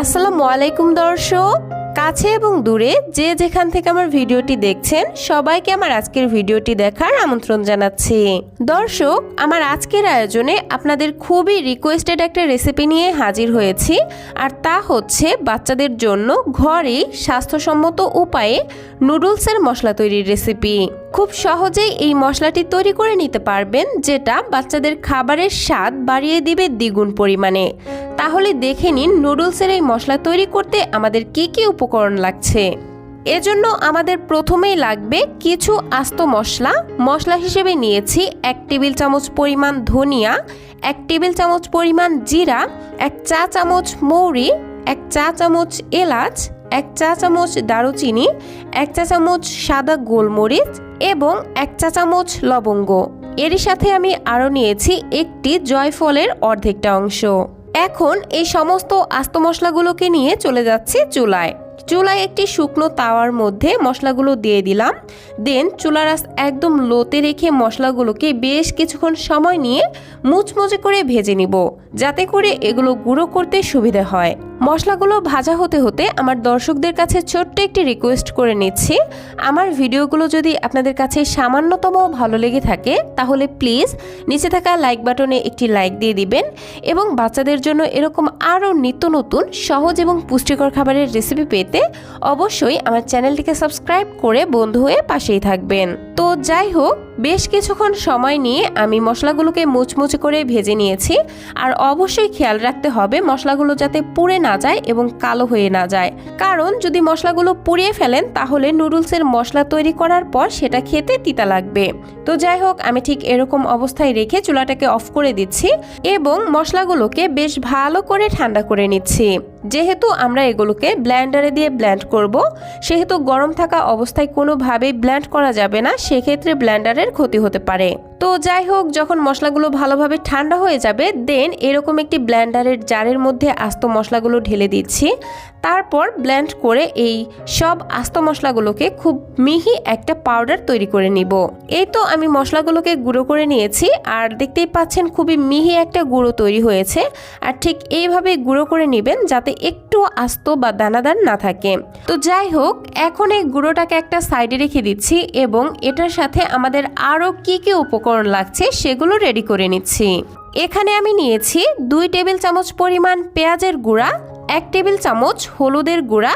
আসসালামু আলাইকুম দর্শক। কাছে এবং দূরে যে যেখান থেকে আমার ভিডিওটি দেখছেন, সবাইকে আমার আজকের ভিডিওটি দেখার আমন্ত্রণ জানাচ্ছি। দর্শক, আমার আজকের আয়োজনে আপনাদের খুবই রিকোয়েস্টেড একটা রেসিপি নিয়ে হাজির হয়েছি, আর তা হচ্ছে বাচ্চাদের জন্য ঘরেই স্বাস্থ্যসম্মত উপায়ে নুডলসের মশলা তৈরির রেসিপি খুব সহজেই এই মশলাটি তৈরি করে নিতে পারবেন, যেটা বাচ্চাদের খাবারের স্বাদ বাড়িয়ে দিবে দ্বিগুণ পরিমাণে। তাহলে দেখে নিন নুডলসের এই মশলা তৈরি করতে আমাদের কি কি উপকরণ লাগছে। এজন্য আমাদের প্রথমেই লাগবে কিছু আস্ত মশলা। মশলা হিসেবে নিয়েছি এক টেবিল চামচ পরিমাণ ধনিয়া, এক টেবিল চামচ পরিমাণ জিরা, এক চা চামচ মৌরি, এক চা চামচ এলাচ এক চা চামচ দারুচিনি, এক চা চামচ সাদা গোলমরিচ এবং এক চা চামচ লবঙ্গ। এরই সাথে আমি আরও নিয়েছি একটি জয়ফলের অর্ধেকটা অংশ। এখন এই সমস্ত আস্ত মশলাগুলোকে নিয়ে চলে যাচ্ছি চুলায়। চুলায় একটি শুকনো তাওয়ার মধ্যে মশলাগুলো দিয়ে দিলাম। দেন চুলার আঁচ একদম লোতে রেখে মশলাগুলোকে বেশ কিছুক্ষণ সময় নিয়ে মুচমুচে করে ভেজে নিব, যাতে করে এগুলো গুঁড়ো করতে সুবিধা হয়। মশলাগুলো ভাজা হতে হতে আমার দর্শকদের কাছে ছোট্ট একটি রিকোয়েস্ট করে নিচ্ছি। আমার ভিডিওগুলো যদি আপনাদের কাছে সামান্যতম ভালো লেগে থাকে, তাহলে প্লিজ নিচে থাকা লাইক বাটনে একটি লাইক দিয়ে দিবেন এবং বাচ্চাদের জন্য এরকম আরও নিত্য নতুন, সহজ এবং পুষ্টিকর খাবারের রেসিপি পেতে অবশ্যই আমার চ্যানেলটিকে সাবস্ক্রাইব করে বন্ধু হয়ে পাশেই থাকবেন। তো যাই হোক বেশ কিছুক্ষণ সময় নিয়ে আমি মশলাগুলোকে মুচমুচে করে ভেজে নিয়েছি, আর অবশ্যই খেয়াল রাখতে হবে মশলাগুলো যাতে পুড়ে না যায় এবং কালো হয়ে না যায়। কারণ যদি মশলাগুলো পুড়িয়ে ফেলেন, তাহলে নুডলসের মশলা তৈরি করার পর সেটা খেতে তিতা লাগবে। তো যাই হোক, আমি ঠিক এরকম অবস্থায় রেখে চুলাটাকে অফ করে দিচ্ছি এবং মশলাগুলোকে বেশ ভালো করে ঠান্ডা করে নিচ্ছি। যেহেতু আমরা এগুলোকে ব্ল্যান্ডারে দিয়ে ব্ল্যান্ড করব, সেহেতু গরম থাকা অবস্থায় কোনোভাবেই ব্ল্যান্ড করা যাবে না, সেক্ষেত্রে ব্ল্যান্ডারের ক্ষতি হতে পারে। তো যাই হোক, যখন মশলাগুলো ভালোভাবে ঠান্ডা হয়ে যাবে দেন এরকম একটি ব্ল্যান্ডারের জারের মধ্যে আস্ত মশলাগুলো ঢেলে দিচ্ছি। তারপর ব্ল্যান্ড করে এই সব আস্ত মশলাগুলোকে খুব মিহি একটা পাউডার তৈরি করে নিব। এই তো আমি মশলাগুলোকে গুঁড়ো করে নিয়েছি, আর দেখতেই পাচ্ছেন খুবই মিহি একটা গুঁড়ো তৈরি হয়েছে। আর ঠিক এইভাবে গুঁড়ো করে নেবেন যাতে একটু আস্ত বা দানাদার না থাকে। তো যাই হোক, এখন এই গুঁড়োটাকে একটা সাইডে রেখে দিচ্ছি এবং এটার সাথে আমাদের আরও কি কি উপকরণ লাগছে, সেগুলো রেডি করে নিচ্ছি। এখানে আমি নিয়েছি দুই টেবিল চামচ পরিমাণ পেঁয়াজের গুঁড়া, এক টেবিল চামচ হলুদের গুঁড়া,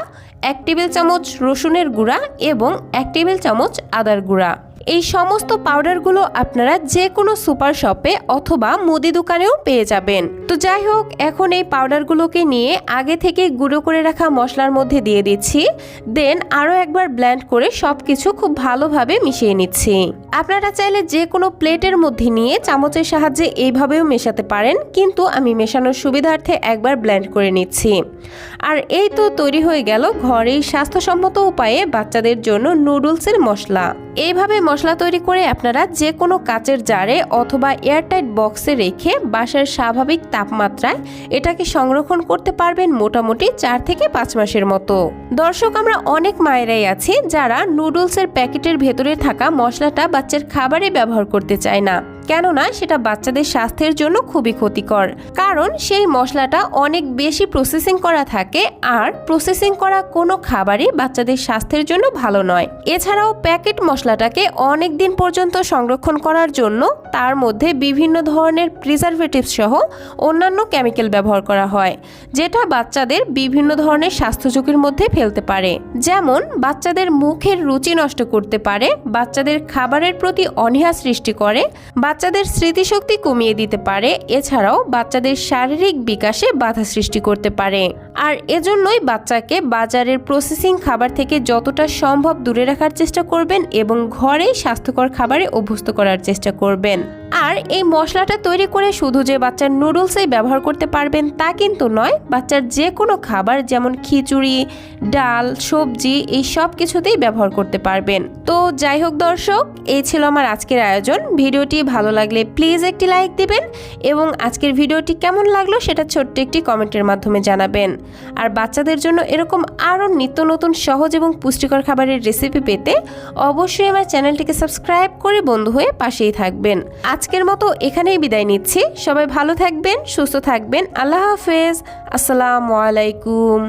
এক টেবিল চামচ রসুনের গুঁড়া এবং এক টেবিল চামচ আদার গুঁড়া। এই সমস্ত পাউডারগুলো আপনারা যে কোনো সুপার শপে অথবা মুদি দোকানেও পেয়ে যাবেন। তো যাই হোক, এখন এই পাউডারগুলোকে নিয়ে আগে থেকে গুঁড়ো করে রাখা মশলার মধ্যে দিয়ে দিচ্ছি। দেন আরও একবার ব্ল্যান্ড করে সব কিছু খুব ভালোভাবে মিশিয়ে নিচ্ছি। আপনারা চাইলে যে কোনো প্লেটের মধ্যে নিয়ে চামচের সাহায্যে এইভাবেও মেশাতে পারেন, কিন্তু আমি মেশানোর সুবিধার্থে একবার ব্ল্যান্ড করে নিচ্ছি। আর এই তো তৈরি হয়ে গেল ঘরেই স্বাস্থ্যসম্মত উপায়ে বাচ্চাদের জন্য নুডলসের মশলা। এইভাবে মশলা তৈরি করে আপনারা যে কোনো কাচের জারে অথবা এয়ারটাইট বক্সে রেখে বাসার স্বাভাবিক তাপমাত্রায় এটাকে সংরক্ষণ করতে পারবেন মোটামুটি চার থেকে পাঁচ মাসের মতো। দর্শক, আমরা অনেক মায়েরাই আছি যারা নুডলসের প্যাকেটের ভেতরে থাকা মশলাটা বাচ্চার খাবারে ব্যবহার করতে চায় না। কেননা সেটা বাচ্চাদের স্বাস্থ্যের জন্য খুবই ক্ষতিকর। কারণ সেই মশলাটা অনেক বেশি প্রসেসিং করা থাকে আর প্রসেসিং করা কোনো খাবারই বাচ্চাদের স্বাস্থ্যের জন্য ভালো নয়। এছাড়াও প্যাকেট মশলাটাকে অনেক দিন পর্যন্ত সংরক্ষণ করার জন্য তার মধ্যে বিভিন্ন ধরনের প্রিজারভেটিভ সহ অন্যান্য কেমিক্যাল ব্যবহার করা হয়, যেটা বাচ্চাদের বিভিন্ন ধরনের স্বাস্থ্য ঝুঁকির মধ্যে ফেলতে পারে। যেমন, বাচ্চাদের মুখের রুচি নষ্ট করতে পারে, বাচ্চাদের খাবারের প্রতি অনীহা সৃষ্টি করে বাচ্চাদের স্মৃতিশক্তি কমিয়ে দিতে পারে, এছাড়াও বাচ্চাদের শারীরিক বিকাশে বাধা সৃষ্টি করতে পারে। আর এজন্যই বাচ্চাকে বাজারের প্রসেসিং খাবার থেকে যতটা সম্ভব দূরে রাখার চেষ্টা করবেন এবং ঘরেই স্বাস্থ্যকর খাবারে অভ্যস্ত করার চেষ্টা করবেন। আর এই মশলাটা তৈরি করে শুধু যে বাচ্চার নুডলসেই ব্যবহার করতে পারবেন তা কিন্তু নয়, বাচ্চার যে কোনো খাবার যেমন খিচুড়ি, ডাল, সবজি, এই সব কিছুতেই ব্যবহার করতে পারবেন। তো যাই হোক দর্শক, এই ছিল আমার আজকের আয়োজন। ভিডিওটি ভালো লাগলে প্লিজ একটি লাইক দিবেন এবং আজকের ভিডিওটি কেমন লাগল সেটা ছোট্ট একটি কমেন্টের মাধ্যমে জানাবেন। আর বাচ্চাদের জন্য এরকম আরও নিত্য নতুন সহজ এবং পুষ্টিকর খাবারের রেসিপি পেতে অবশ্যই আমার চ্যানেলটিকে সাবস্ক্রাইব করে বন্ধু হয়ে পাশেই থাকবেন। আজকের মতো এখানেই বিদায় নিচ্ছি। সবাই ভালো থাকবেন সুস্থ থাকবেন। আল্লাহ হাফেজ। আসসালামু আলাইকুম।